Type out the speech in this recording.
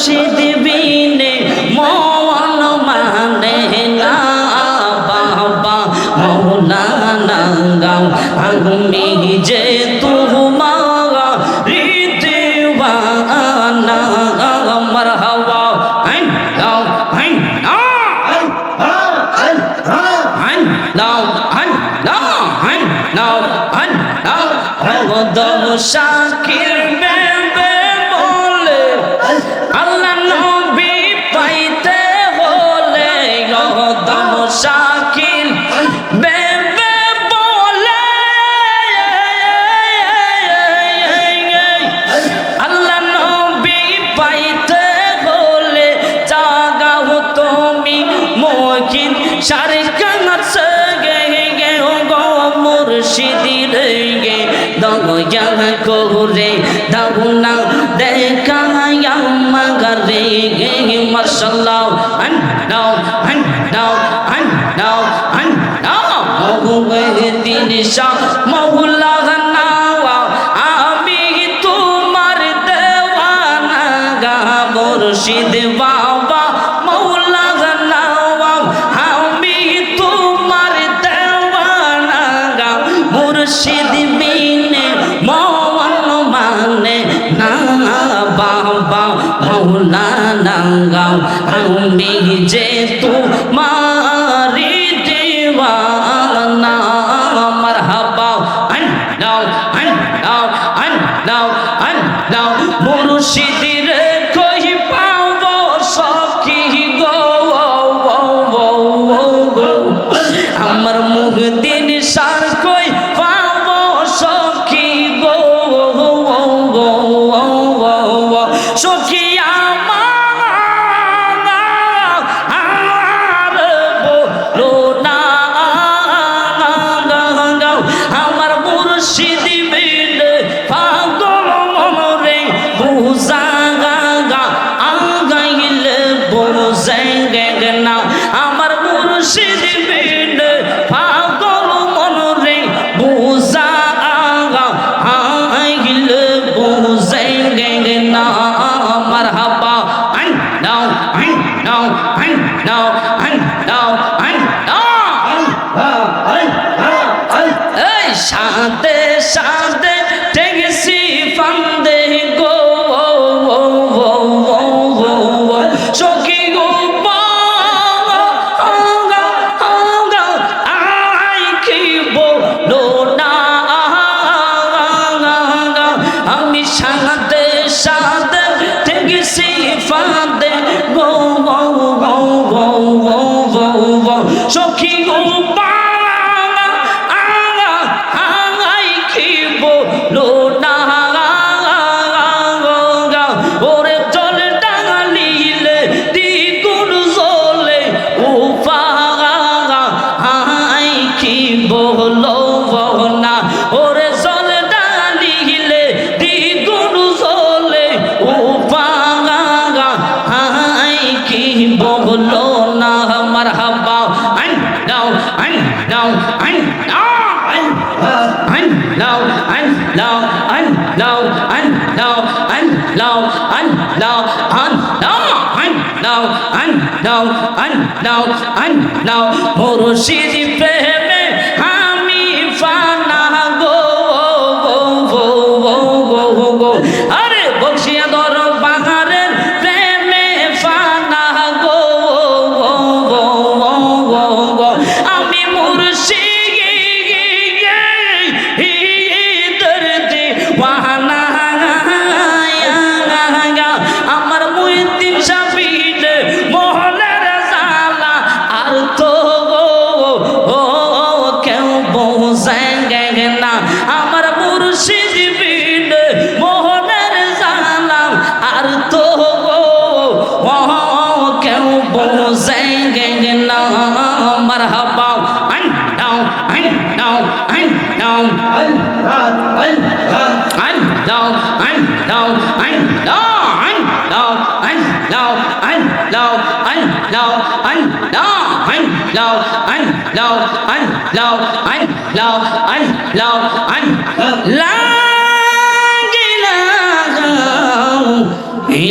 মুর্শিদ বিনে মন মানে না বাবা মৌলানা গাও আমি যে তোমার দেওয়ানা আমার হওয়া আইন দাও আইন আইন দাও আইন দাও আইন দাও দয়া করে দাও না, দেখা মগর। রে মশাল্লাও আন্ডাও আন্ডাও আন্ডাও আন্ডাও। মোহাম্মদ দিন শাহ রাঙ্গাও আমি যে তোমারি দেওয়ানা। আমার দাও আন দাও আন দাও আন she's বলো না মারহাবা আন দাও আন দাও আন দাও আন দাও আন দাও আন দাও আন দাও আন দাও আন দাও আন দাও আন দাও আন দাও আন নাও মুর্শিদ প্রেমে Hussein gang no marhaba anh đâu anh đâu anh đâu anh anh anh đâu anh đâu anh đó anh đâu anh đâu anh đâu anh đâu anh đó anh đâu anh đâu anh đâu anh đâu anh đâu anh la ilaha anh